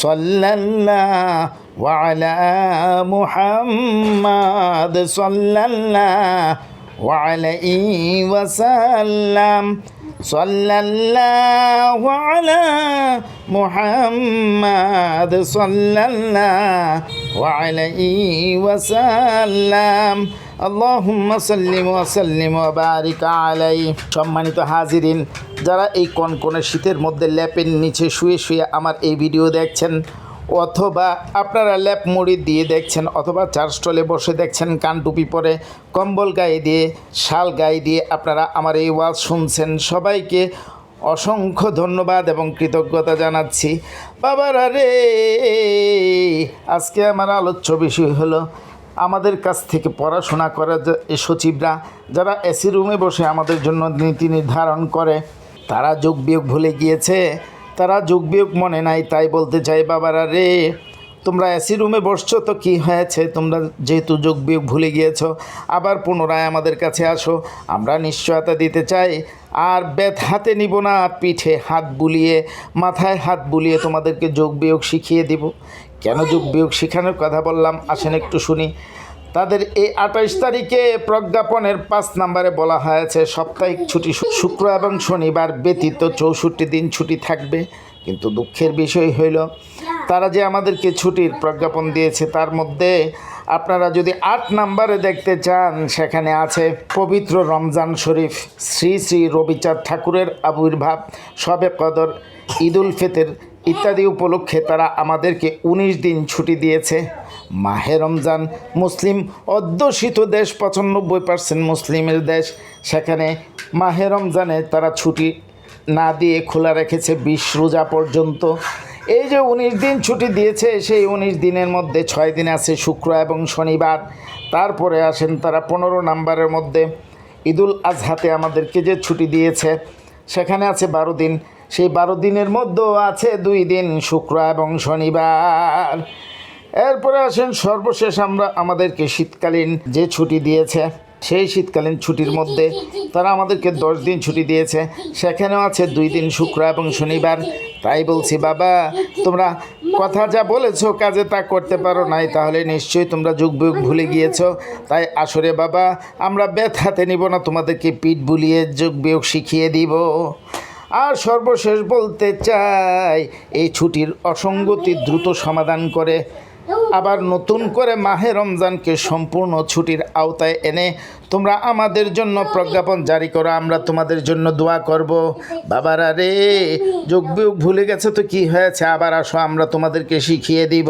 صلى الله وعلى محمد صلى الله وعليه وسلم صلى الله على محمد صلى الله وعليه وسلم اللهم صل وسلم وبارك عليه সম্মানিত হাজিরিন যারা এই কনকনে শীতের মধ্যে ল্যাপের নিচে শুয়ে শুয়ে আমার এই ভিডিও দেখছেন অথবা আপনারা ল্যাপ মুড়ি দিয়ে দেখছেন অথবা চার স্টলে বসে দেখছেন কান টুপি পরে, কম্বল গায়ে দিয়ে, শাল গায়ে দিয়ে আপনারা আমার এই ওয়াজ শুনছেন। সবাইকে অসংখ্য ধন্যবাদ এবং কৃতজ্ঞতা জানাচ্ছি। বাবারা রে, আজকে আমার আলোচ্য বিষয় হলো, আমাদের কাছ থেকে পড়াশোনা করা সচিবরা, যারা এসি রুমে বসে আমাদের জন্য নীতি নির্ধারণ করে, তারা যোগ বিয়োগ ভুলে গিয়েছে। তারা যোগ বিয়োগ মনে নাই, তাই বলতে চাই, বাবারা রে, তোমরা এসি রুমে বসছো তো কি হয়েছে? তোমরা যেহেতু যোগ বিয়োগ ভুলে গিয়েছ, আবার পুনরায় আমাদের কাছে আসো। আমরা নিশ্চয়তা দিতে চাই। আর বেত হাতে নিব না পিঠে হাত বুলিয়ে, মাথায় হাত বুলিয়ে তোমাদেরকে যোগ বিয়োগ শিখিয়ে দিব। কেন যোগ বিয়োগ শেখানোর কথা বললাম? আসেন একটু শুনি। তাদের এই আঠাইশ তারিখে প্রজ্ঞাপনের পাঁচ নম্বরে বলা হয়েছে, সাপ্তাহিক ছুটি শুক্র এবং শনিবার ব্যতীত চৌষট্টি দিন ছুটি থাকবে। কিন্তু দুঃখের বিষয় হইল তারা যে আমাদেরকে ছুটির প্রজ্ঞাপন দিয়েছে, তার মধ্যে আপনারা যদি আট নাম্বারে দেখতে চান, সেখানে আছে পবিত্র রমজান শরীফ, শ্রী শ্রী রবিচাঁদ ঠাকুরের আবির্ভাব, সবে কদর, ঈদুল ফিতর ইত্যাদি উপলক্ষে তারা আমাদেরকে উনিশ দিন ছুটি দিয়েছে। মাহে রমজান মুসলিম, অধ্যুষিত দেশ, পঁচানব্বই পার্সেন্ট মুসলিমের দেশ। সেখানে মাহে রমজানে তারা ছুটি না দিয়ে খোলা রেখেছে বিশ রোজা পর্যন্ত। এই যে উনিশ দিন ছুটি দিয়েছে, সেই উনিশ দিনের মধ্যে ছয় দিন আছে শুক্র এবং শনিবার। তারপরে আসেন তারা পনেরো নাম্বারের মধ্যে। ঈদুল আজহাতে আমাদেরকে যে ছুটি দিয়েছে, সেখানে আছে বারো দিন। সেই বারো দিনের মধ্যেও আছে দুই দিন, শুক্র এবং শনিবার। এরপরে আসেন সর্বশেষ আমরা, আমাদেরকে শীতকালীন যে ছুটি দিয়েছে, সেই শীতকালীন ছুটির মধ্যে তারা আমাদেরকে দশ দিন ছুটি দিয়েছে। সেখানেও আছে দুই দিন শুক্র এবং শনিবার। তাই বলছি, বাবা, তোমরা কথা যা বলেছ, কাজে তা করতে পারো নাই, তাহলে নিশ্চয়ই তোমরা যুগ ভুলে গিয়েছ। তাই আসরে বাবা, আমরা বেত হাতে নিব না, তোমাদেরকে পিঠ বুলিয়ে যোগ বিয়োগ শিখিয়ে দিব। আর সর্বশেষ বলতে চাই, এই ছুটির অসঙ্গতি দ্রুত সমাধান করে আবার নতুন করে মাহে রমজানকে সম্পূর্ণ ছুটির আওতায় এনে তোমরা আমাদের জন্য প্রজ্ঞাপন জারি করো, আমরা তোমাদের জন্য দোয়া করব। বাবারা রে, যোগ ভুলে গেছে তো কি হয়েছে? আবার আসো, আমরা তোমাদেরকে শিখিয়ে দিব।